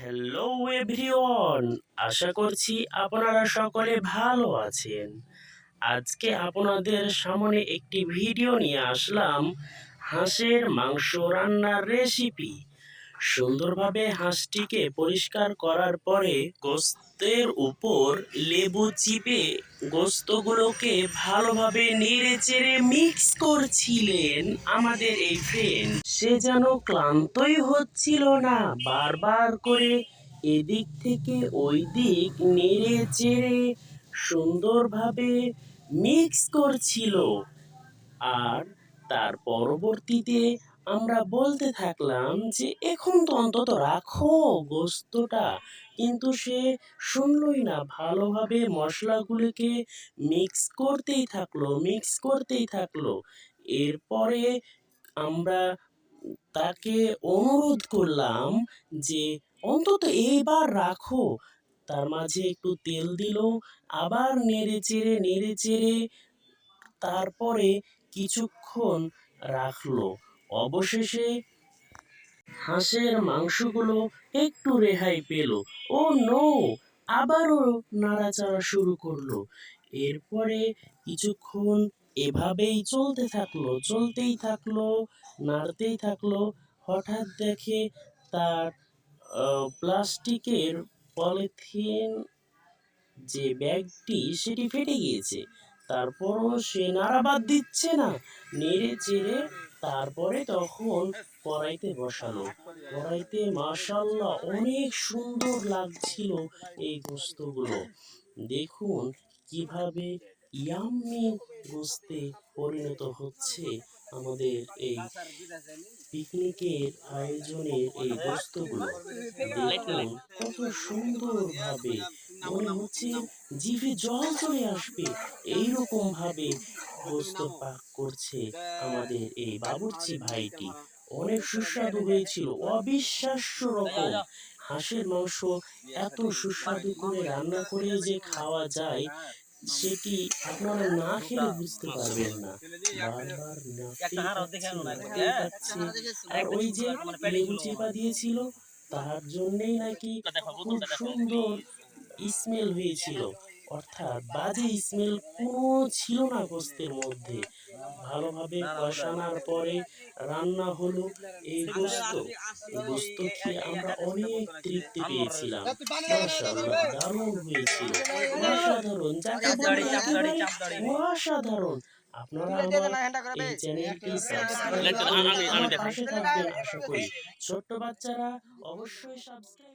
Hello everyone আশা করছি আপনারা সকলে ভালো আছেন। আজকে আপনাদের সামনে একটি ভিডিও নিয়ে আসলাম, হাঁসের মাংস রান্নার রেসিপি সুন্দরভাবে হাঁসটিকে পরিষ্কার করার পরে গোস্তের উপর লেবু চিপে গোস্তগুলোকে ভালোভাবে নেড়ে চেড়ে মিক্স করছিলেন আমাদের এই ফ্রেন্ড সে যেন ক্লান্তই হচ্ছিল না, বারবার করে এদিক থেকে ওই দিক নেড়ে চেড়ে সুন্দরভাবে মিক্স করছিল। আর তার পরবর্তীতে আমরা বলতে থাকলাম যে এখন তো অন্তত রাখো গোস্তটা। কিন্তু সে শুনলই না, ভালোভাবে মশলাগুলোকে মিক্স করতেই থাকল মিক্স করতেই থাকল। এরপরে আমরা তাকে অনুরোধ করলাম যে অন্তত এইবার রাখো। তার মাঝে একটু তেল দিল, আবার নেড়ে চেড়ে নেড়ে চেড়ে তারপরে কিছুক্ষণ রাখল। অবশেষে হাঁসের মাংসগুলো একটু রেহাই পেল। ও নো, আবারও নাড়াচাড়া শুরু করল। এরপরে কিছুক্ষণ এভাবেই চলতে থাকল, চলতেই থাকল, নাড়তেই থাকল। হঠাৎ দেখে তার প্লাস্টিকের পলিথিন যে ব্যাগটি, সেটি ফেটে গিয়েছে। তারপরও সে নাড়াবাদ দিচ্ছে না। নেড়ে চেড়ে তারপরে তখন কড়াইতে বসালো। কড়াইতে মাশাল্লাহ অনেক সুন্দর লাগছিল এই গোস্তগুলো। দেখুন কীভাবে ইয়াম্মি গোস্তে পরিণত হচ্ছে আমাদের এই পিকনিকের আয়োজনের এই গোস্তগুলো। দেখুন কত সুন্দরভাবে মনে হচ্ছে জিভে জল চলে আসবে। এইরকম ভাবে পাক করছে আমাদের এই বাবুর্চি ভাইটি। অনেক সুস্বাদু হয়েছিল অবিশ্বাস্য রকম। হাঁসের মাংস এত সুস্বাদু করে রান্না করে যে খাওয়া যায় সেটি আপনারা না খেলে বুঝতে পারবেন না। আর ওই যে লেবু চেপা দিয়েছিল তার জন্যই নাকি খুব সুন্দর স্মেল হয়েছিল। অর্থাৎ বাজে স্মেল কোনো ছিল না গোস্তের মধ্যে। ভালোভাবে কষানোর পরে রান্না হলো এই গোস্ত। গোস্ত খেয়ে আমরা অনেক তৃপ্তি পেয়েছিলাম। মাশাআল্লাহ দারুণ হয়েছিল। অসাধারণ যাকে বলে অসাধারণ। আপনারা আমার এই চ্যানেলটি সাবস্ক্রাইব করে পাশে থাকবেন আশা করি। ছোট্ট বাচ্চারা অবশ্যই সাবস্ক্রাইব